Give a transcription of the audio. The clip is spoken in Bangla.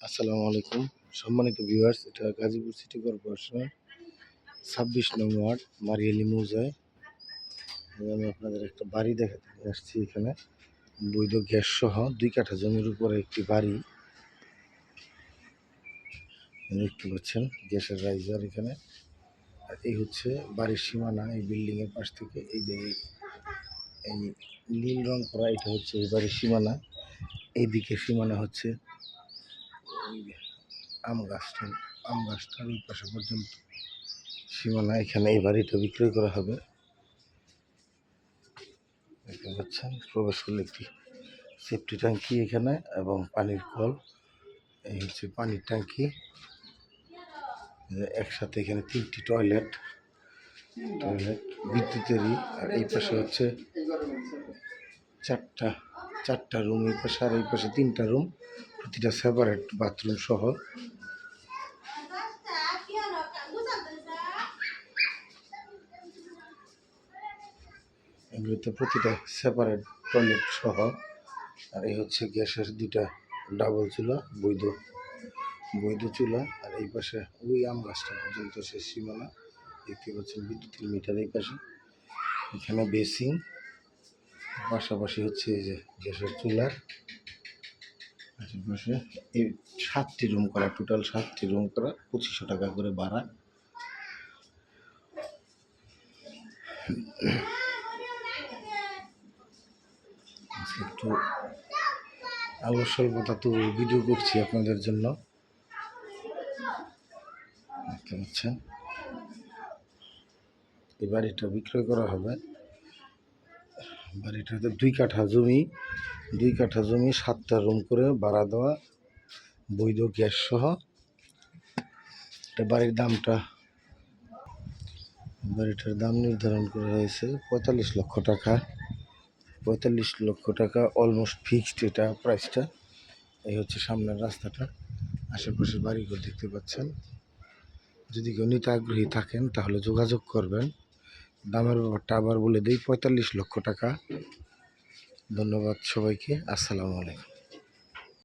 আসসালামু আলাইকুম। সম্মানিত ভিউয়ার্স এটা গাজীপুর সিটি কর্পোরেশনের ছাব্বিশ নং ওয়ার্ড, মারিয়ালি মৌজায়। আমি আপনাদের একটা বাড়ি দেখাতে আসছি এখানে। বৈধ গ্যাস সহ দুই কাঠা জমির উপরে একটি বাড়ি। দেখতে পাচ্ছেন, গ্যাসের রাইজার এখানে। আর এই হচ্ছে বাড়ির সীমানা, এই বিল্ডিং এর পাশ থেকে এই যে এই- নীল রং করা, এটা হচ্ছে এই বাড়ির সীমানা। এইদিকে সীমানা হচ্ছে আম গাছটা, আম গাছটার ওই পাশে পর্যন্ত সীমানা এখানে এই বাড়িটা বিক্রয় করা হবে। দেখতে পাচ্ছেন, প্রবেশ করলে একটি সেফটি ট্যাঙ্কি এখানে এবং পানির কল। এই হচ্ছে পানির ট্যাঙ্কি। একসাথে এখানে তিনটি টয়লেট টয়লেট বিদ্যুতেরই আর এই পাশে হচ্ছে চারটা চারটা রুম, এই পাশে আর এই পাশে তিনটা রুম। প্রতিটা সেপারেট বাথরুম সহ। এগুলোতে প্রতিটা সেপারেট টয়লেট সহ। আর এই হচ্ছে গ্যাসের দুইটা ডাবল চুলা, বৈধ বৈধ চুলা। আর এই পাশে ওই আম গাছটা পর্যন্ত শেষ সীমানা। দেখতে পাচ্ছেন বিদ্যুতের মিটার এই পাশে। এখানে বেসিং পাশাপাশি হচ্ছে এই যে গ্যাসের চুলার। এই সাতটি রুম করা টোটাল সাতটি রুম করা, পঁচিশশো টাকা করে ভাড়া। একটু আলো স্বল্পতা তো ভিডিও করছি আপনাদের জন্য। দেখতে পাচ্ছেন। বিক্রয় করা হবে। বাড়িটাতে দুই কাঠা জমি, দুই কাঠা জমি, সাতটা রুম করে ভাড়া দেওয়া, বৈধ গ্যাস সহ। এটা বাড়ির দামটা বাড়িটার দাম নির্ধারণ করা হয়েছে পঁয়তাল্লিশ লক্ষ টাকা। পঁয়তাল্লিশ লক্ষ টাকা অলমোস্ট ফিক্সড এটা প্রাইসটা এই হচ্ছে সামনের রাস্তাটা। আশেপাশে বাড়িঘর দেখতে পাচ্ছেন। যদি কেউ নিতে আগ্রহী থাকেন তাহলে যোগাযোগ করবেন। দামের ব্যাপারটা আবার বলে দিই পঁয়তাল্লিশ লক্ষ টাকা। ধন্যবাদ সবাইকে। আসসালামু আলাইকুম।